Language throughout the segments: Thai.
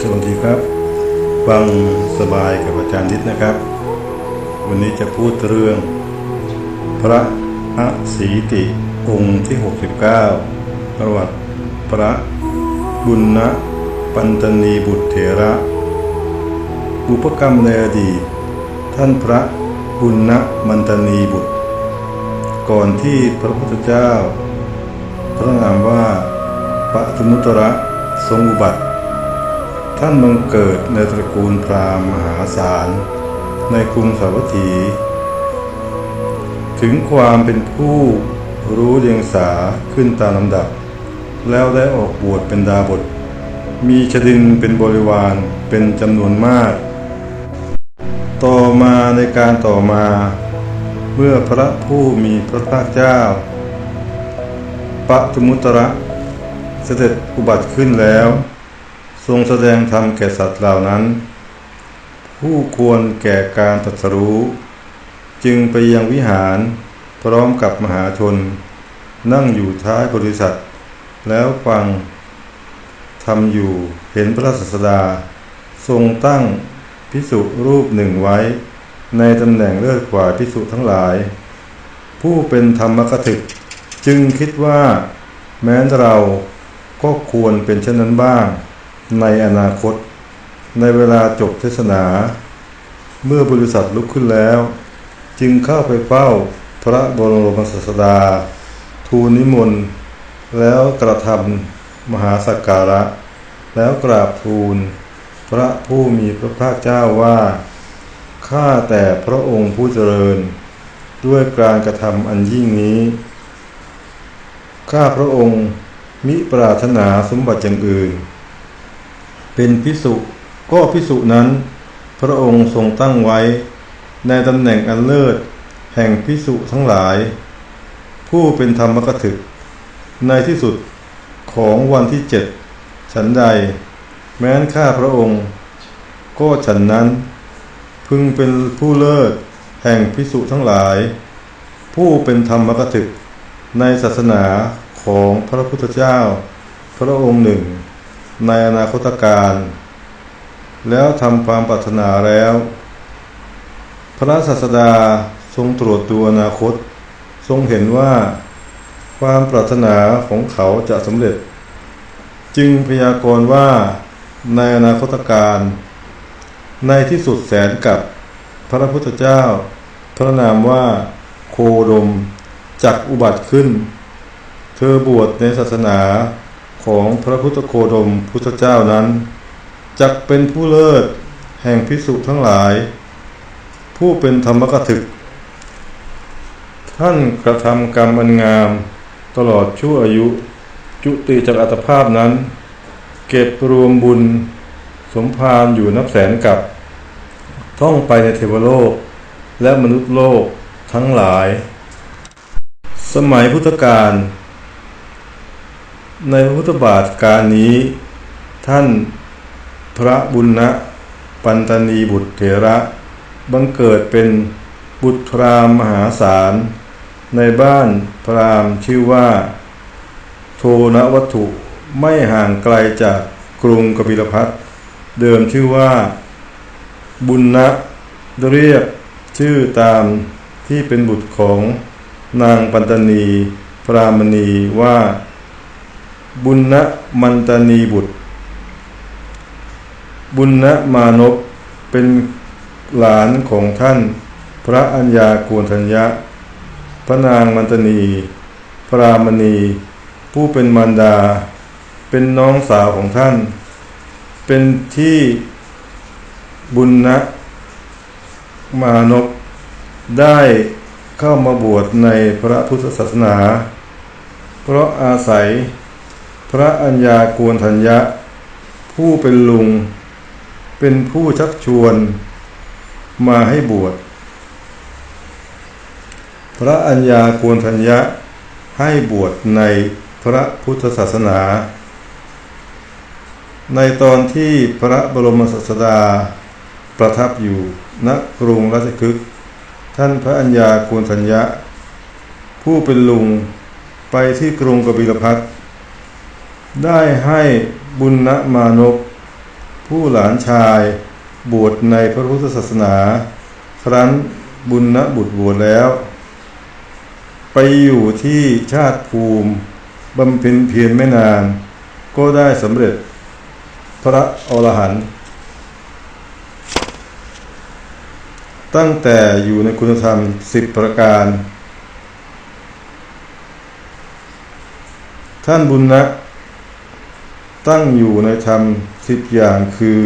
สวัสดีครับ ฟังสบายกับอาจารย์นิดนะครับ วันนี้จะพูดเรื่อง พระอสีติองค์ที่ 69 ประวัติพระบุญนะปันตนีบุตรเถระอุปกรรมในอดีตท่านพระบุญนะมันตนีบุตร ก่อนที่พระพุทธเจ้า พระนามว่าปะทุมุตระทรงอุบัติ ท่านบังเกิดในตระกูลพราหมณ์มหาศาล ในกรุงสาวัตถี ถึงความเป็นผู้รู้เรียงสาขึ้นตามลำดับ แล้วได้ออกบวชเป็นดาบท มีชดินเป็นบริวารเป็นจำนวนมาก ต่อมาในการต่อมา เมื่อพระผู้มีพระภาคเจ้าปะทุมุตระเสด็จอุบัติขึ้นแล้ว ทรงแสดงธรรมแก่สัตว์เหล่านั้น ผู้ควรแก่การตรัสรู้ จึงไปยังวิหารพร้อมกับมหาชน นั่งอยู่ท้ายบริษัท แล้วฟังทำอยู่เห็นพระศาสดา ทรงตั้งพิสุรูปหนึ่งไว้ ในตำแหน่งเลิศกว่าพิสุทั้งหลาย ผู้เป็นธรรมกถึก จึงคิดว่า แม้เราก็ควรเป็นเช่นนั้นบ้าง ในอนาคต ในเวลาจบเทศนา เมื่อบริษัทลุกขึ้นแล้ว จึงเข้าไปเฝ้าพระบรมศาสดา ทูลนิมนต์ แล้วกระทำมหาสักการะ แล้วกราบทูล พระผู้มีพระภาคเจ้าว่าข้าแต่พระองค์ผู้เจริญ ด้วยการกระทำอันยิ่งนี้ข้าพระองค์มิปรารถนาสมบัติอย่างอื่น เป็นพิสุก็พิสุนั้น พระองค์ทรงตั้งไว้ ในตำแหน่งอันเลิศ แห่งพิสุทั้งหลาย ผู้เป็นธรรมกถึก ในที่สุดของวันที่เจ็ดฉันใด แม้นข้าพระองค์ ก็ฉันนั้น พึงเป็นผู้เลิศ แห่งพิสุทั้งหลาย ผู้เป็นธรรมกถึก ในศาสนาของพระพุทธเจ้า พระองค์หนึ่ง ในอนาคตการ แล้วทำความปรารถนาแล้ว พระศาสดาทรงตรวจดูอนาคต ทรงเห็นว่า ความปรารถนาของเขาจะสำเร็จ จึงพยากรณ์ว่าในอนาคตการ ในที่สุดแสนกับพระพุทธเจ้า พระนามว่าโคดมจักอุบัติขึ้น เธอบวชในศาสนา ของพระพุทธโคดมพุทธเจ้านั้นจักเป็นผู้เลิศแห่งพิสุทั้งหลาย ผู้เป็นธรรมกถึก ท่านกระทำกรรมอันงาม ตลอดชั่วอายุ จุติจากอัตภาพนั้น เก็บรวมบุญ สมภารอยู่นับแสนกับ ท่องไปในเทวโลก และมนุษย์โลกทั้งหลาย สมัยพุทธกาล ในพุทธบาทการนี้ ท่านพระบุญนะปันตนีบุตรเถระ บังเกิดเป็นบุตรพรามมหาศาล ในบ้านพรามชื่อว่า โทนวัตถุไม่ห่างไกลจากกรุงกบิลพัทเดิมชื่อว่า บุญนะเรียกชื่อตามที่เป็นบุตรของนางปันตนีพรามณีว่า บุญนะมันตนีบุตร บุญนะมานพเป็นหลานของท่าน พระอัญญาโกณทัญญะ พระนางมันตนี พรามณี ผู้เป็นมารดา เป็นน้องสาวของท่าน เป็นที่บุญนะมานพได้เข้ามาบวชในพระพุทธศาสนา เพราะอาศัย พระอัญญาโกณทัญญะ ผู้เป็นลุง เป็นผู้ชักชวนมาให้บวช พระอัญญาโกณทัญญะให้บวชในพระพุทธศาสนา ในตอนที่พระบรมศาสดาประทับอยู่ณกรุงราชคฤห์ท่านพระอัญญาโกณทัญญะ ผู้เป็นลุงไปที่กรุงกบิลพัท ได้ให้บุญณมานพผู้หลานชายบวชในพระพุทธศาสนา ครั้นบุญนบุตรบวชแล้ว ไปอยู่ที่ชาติภูมิบำเพ็ญเพียรไม่นาน ก็ได้สำเร็จพระอรหันต์ตั้งแต่อยู่ในคุณธรรมสิบประการ ท่านบุญนะ ตั้งอยู่ในธรรมสิบอย่างคือ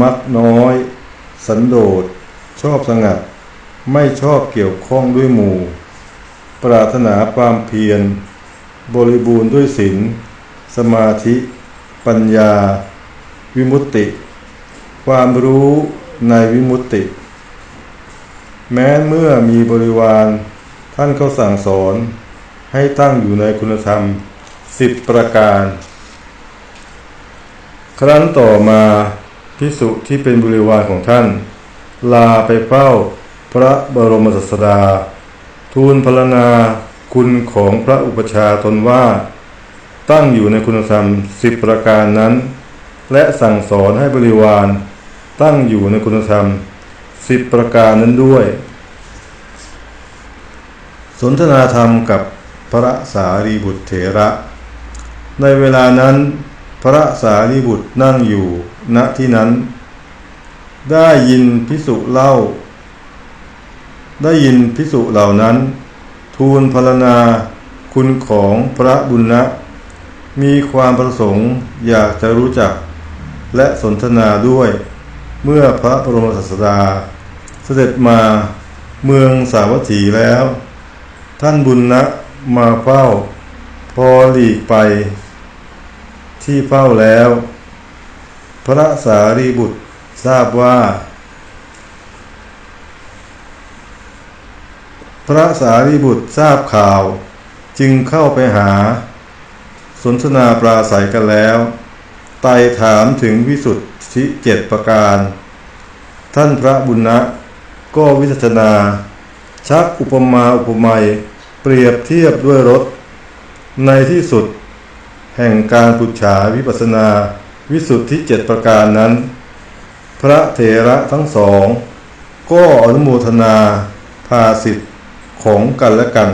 มักน้อย สันโดษ ชอบสงัด ไม่ชอบเกี่ยวข้องด้วยหมู่ ปรารถนาความเพียร บริบูรณ์ด้วยศีลสมาธิ ปัญญา วิมุตติ ความรู้ในวิมุตติ แม้เมื่อมีบริวารท่านก็สั่งสอนให้ตั้งอยู่ในคุณธรรมสิบประการ ครั้นต่อมาพิสุที่เป็นบริวารของท่าน ลาไปเฝ้าพระบรมศาสดา ทูลพรรณนาคุณของพระอุปชาตนว่า ตั้งอยู่ในคุณธรรมสิบประการนั้น และสั่งสอนให้บริวาร ตั้งอยู่ในคุณธรรมสิบประการนั้นด้วย สนทนาธรรมกับพระสารีบุตรเถระ ในเวลานั้น พระสารีบุตรนั่งอยู่ณที่นั้น ได้ยินพิสุเล่า ได้ยินพิสุเหล่านั้น ทูลพรรณนาคุณของพระบุญนะ มีความประสงค์อยากจะรู้จัก และสนทนาด้วยเมื่อพระบรมศาสดา เสด็จมาเมืองสาวัตถีแล้ว ท่านบุญนะมาเฝ้า พอหลีกไป ที่เฝ้าแล้ว พระสารีบุตรทราบว่า พระสารีบุตรทราบข่าว จึงเข้าไปหา สนทนาปราศัยกันแล้ว ไต่ถามถึงวิสุทธิเจ็ดประการ ท่านพระบุญนะก็วิจัชนาชักอุปมาอุปไมยเปรียบเทียบด้วยรถ ในที่สุด แห่งการปุจฉาวิปัสสนา วิสุทธิเจ็ดประการนั้น พระเถระทั้งสอง ก็อนุโมทนาภาสิทธิ์ของกันและกัน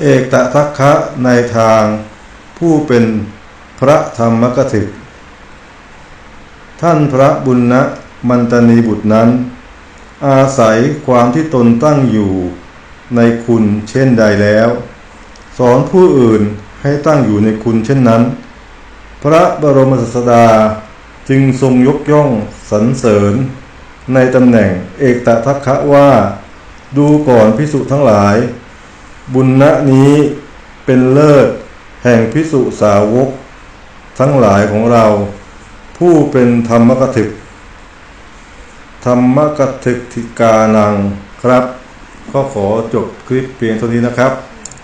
เอกตะทัคคะในทางผู้เป็นพระธรรมกถึก ท่านพระบุญนะมันตนีบุตรนั้น อาศัยความที่ตนตั้งอยู่ในคุณเช่นใดแล้ว สอนผู้อื่นให้ตั้งอยู่ในคุณเช่นนั้น พระบรมศาสดาจึงทรงยกย่องสรรเสริญ ในตำแหน่งเอกตะทัคคะว่า ดูก่อนพิสุทั้งหลาย บุญณะนี้เป็นเลิศแห่งพิสุสาวก ทั้งหลายของเรา ผู้เป็นธรรมกถึก ธรรมกถึกทิกานังครับ ก็ขอจบคลิปเพียงเท่านี้นะครับ